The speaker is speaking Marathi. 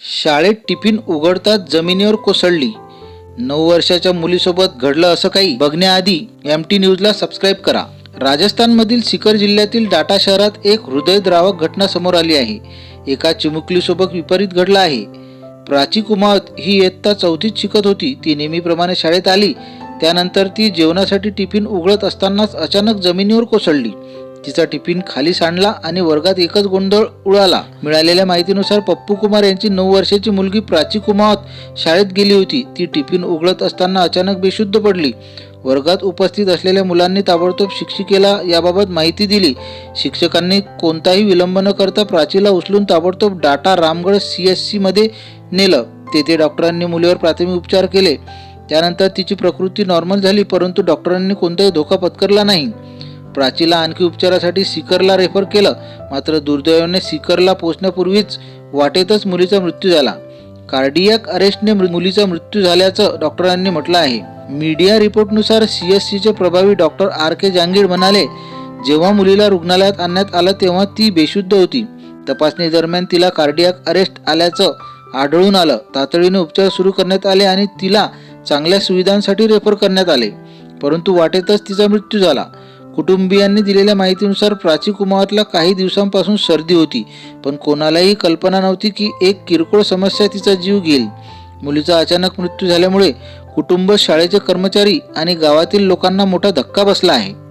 शाळेत टिफिन उघडताच जमिनीवर कोसळली. नऊ वर्षाच्या मुलीसोबत घडलं असं काही बघण्याआधी एम टी न्यूजला सबस्क्राईब करा. राजस्थानमधील सिकर जिल्ह्यातील डाटा शहरात एक हृदयद्रावक घटना समोर आली आहे. एका चिमुकलीसोबत विपरीत घडलं आहे. प्राची कुमावत ही इयत्ता चौथीत शिकत होती. ती नेहमीप्रमाणे शाळेत आली. त्यानंतर ती जेवणासाठी टिफिन उघडत असतानाच अचानक जमिनीवर कोसळली. तिचा टिफिन खाली सांडला आणि वर्गात एकच गोंधळ उडाला. मिळालेल्या माहितीनुसार पप्पू कुमार यांची नऊ वर्षाची मुलगी प्राची कुमावत शाळेत गेली होती. ती टिफिन उघडत असताना अचानक बेशुद्ध पडली. वर्गात उपस्थित असलेल्या मुलांनी ताबडतोब शिक्षिकेला याबाबत माहिती दिली. शिक्षकांनी कोणताही विलंब न करता प्राचीला उचलून ताबडतोब डाटा रामगड सी एस सीमध्ये नेलं. तेथे डॉक्टरांनी मुलीवर प्राथमिक उपचार केले. त्यानंतर तिची प्रकृती नॉर्मल झाली परंतु डॉक्टरांनी कोणताही धोका पत्करला नाही. प्राचीला आणखी उपचारासाठी सिकरला रेफर केलं. मात्र दुर्दैवाने सिकरला पोहोचण्यापूर्वीच वाटेतच मुलीचा मृत्यू झाला. कार्डियक अरेस्टने मुलीचा मृत्यू झाल्याचं डॉक्टरांनी म्हटलं आहे. मीडिया रिपोर्टनुसार सी एस सीचे प्रभावी डॉक्टर आर के जांगीड म्हणाले जेव्हा मुलीला रुग्णालयात आणण्यात आलं तेव्हा ती बेशुद्ध होती. तपासणी दरम्यान तिला कार्डियक अरेस्ट आल्याचं आढळून आलं. तातडीने उपचार सुरू करण्यात आले आणि तिला चांगल्या सुविधांसाठी रेफर करण्यात आले. परंतु वाटेतच तिचा मृत्यू झाला. कुटुंबियांनी दिलेल्या माहितीनुसार प्राची कुमारला काही दिवसांपासून सर्दी होती. पण कोणालाही कल्पना नव्हती की एक किरकोळ समस्या तिचा जीव घेईल. मुलीचा अचानक मृत्यू झाल्यामुळे कुटुंब शाळेचे कर्मचारी आणि गावातील लोकांना मोठा धक्का बसला आहे.